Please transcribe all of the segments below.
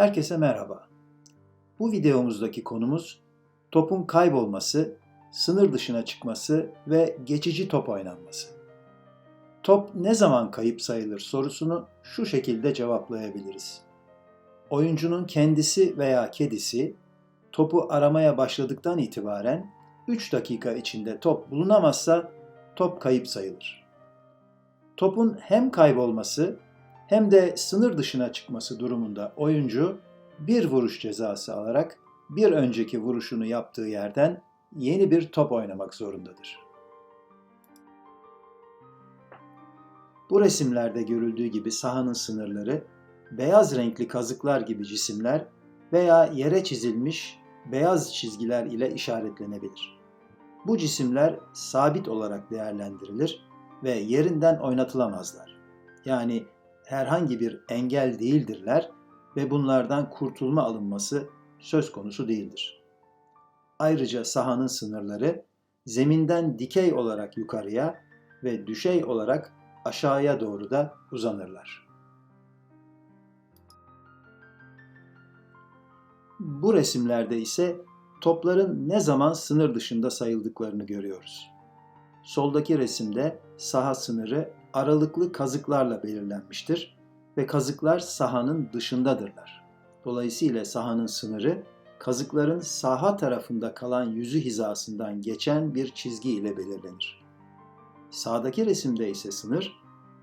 Herkese merhaba. Bu videomuzdaki konumuz topun kaybolması, sınır dışına çıkması ve geçici top oynanması. Top ne zaman kayıp sayılır sorusunu şu şekilde cevaplayabiliriz. Oyuncunun kendisi veya kedisi topu aramaya başladıktan itibaren 3 dakika içinde top bulunamazsa top kayıp sayılır. Topun hem kaybolması hem de sınır dışına çıkması durumunda oyuncu bir vuruş cezası alarak bir önceki vuruşunu yaptığı yerden yeni bir top oynamak zorundadır. Bu resimlerde görüldüğü gibi sahanın sınırları beyaz renkli kazıklar gibi cisimler veya yere çizilmiş beyaz çizgiler ile işaretlenebilir. Bu cisimler sabit olarak değerlendirilir ve yerinden oynatılamazlar. Yani herhangi bir engel değildirler ve bunlardan kurtulma alınması söz konusu değildir. Ayrıca sahanın sınırları zeminden dikey olarak yukarıya ve düşey olarak aşağıya doğru da uzanırlar. Bu resimlerde ise topların ne zaman sınır dışında sayıldıklarını görüyoruz. Soldaki resimde saha sınırı aralıklı kazıklarla belirlenmiştir ve kazıklar sahanın dışındadırlar. Dolayısıyla sahanın sınırı kazıkların saha tarafında kalan yüzü hizasından geçen bir çizgi ile belirlenir. Sağdaki resimde ise sınır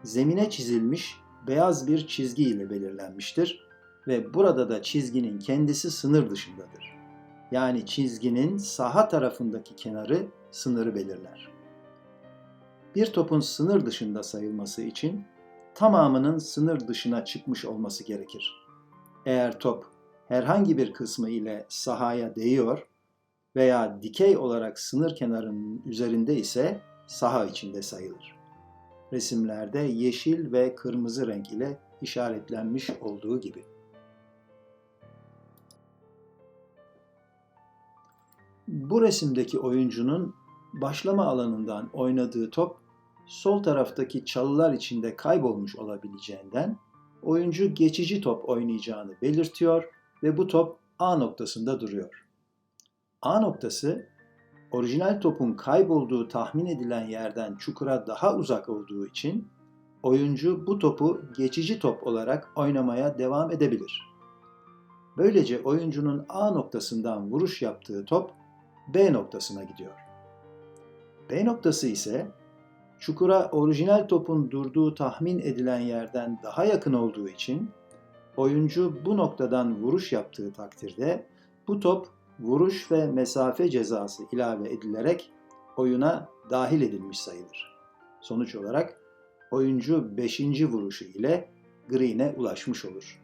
zemine çizilmiş beyaz bir çizgi ile belirlenmiştir ve burada da çizginin kendisi sınır dışındadır. Yani çizginin saha tarafındaki kenarı sınırı belirler. Bir topun sınır dışında sayılması için tamamının sınır dışına çıkmış olması gerekir. Eğer top herhangi bir kısmı ile sahaya değiyor veya dikey olarak sınır kenarının üzerinde ise saha içinde sayılır. Resimlerde yeşil ve kırmızı renk ile işaretlenmiş olduğu gibi. Bu resimdeki oyuncunun başlama alanından oynadığı top sol taraftaki çalılar içinde kaybolmuş olabileceğinden oyuncu geçici top oynayacağını belirtiyor ve bu top A noktasında duruyor. A noktası orijinal topun kaybolduğu tahmin edilen yerden çukura daha uzak olduğu için oyuncu bu topu geçici top olarak oynamaya devam edebilir. Böylece oyuncunun A noktasından vuruş yaptığı top B noktasına gidiyor. B noktası ise çukura orijinal topun durduğu tahmin edilen yerden daha yakın olduğu için oyuncu bu noktadan vuruş yaptığı takdirde bu top vuruş ve mesafe cezası ilave edilerek oyuna dahil edilmiş sayılır. Sonuç olarak oyuncu 5. vuruşu ile green'e ulaşmış olur.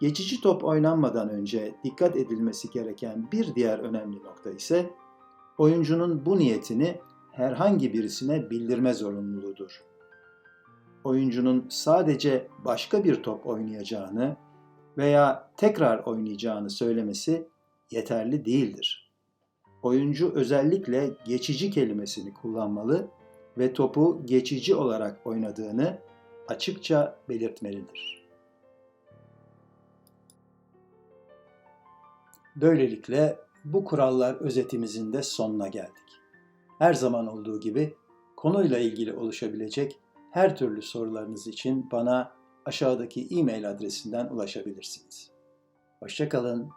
Geçici top oynanmadan önce dikkat edilmesi gereken bir diğer önemli nokta ise oyuncunun bu niyetini herhangi birisine bildirme zorunluluğudur. Oyuncunun sadece başka bir top oynayacağını veya tekrar oynayacağını söylemesi yeterli değildir. Oyuncu özellikle geçici kelimesini kullanmalı ve topu geçici olarak oynadığını açıkça belirtmelidir. Böylelikle bu kurallar özetimizin de sonuna geldik. Her zaman olduğu gibi konuyla ilgili oluşabilecek her türlü sorularınız için bana aşağıdaki e-mail adresinden ulaşabilirsiniz. Hoşçakalın.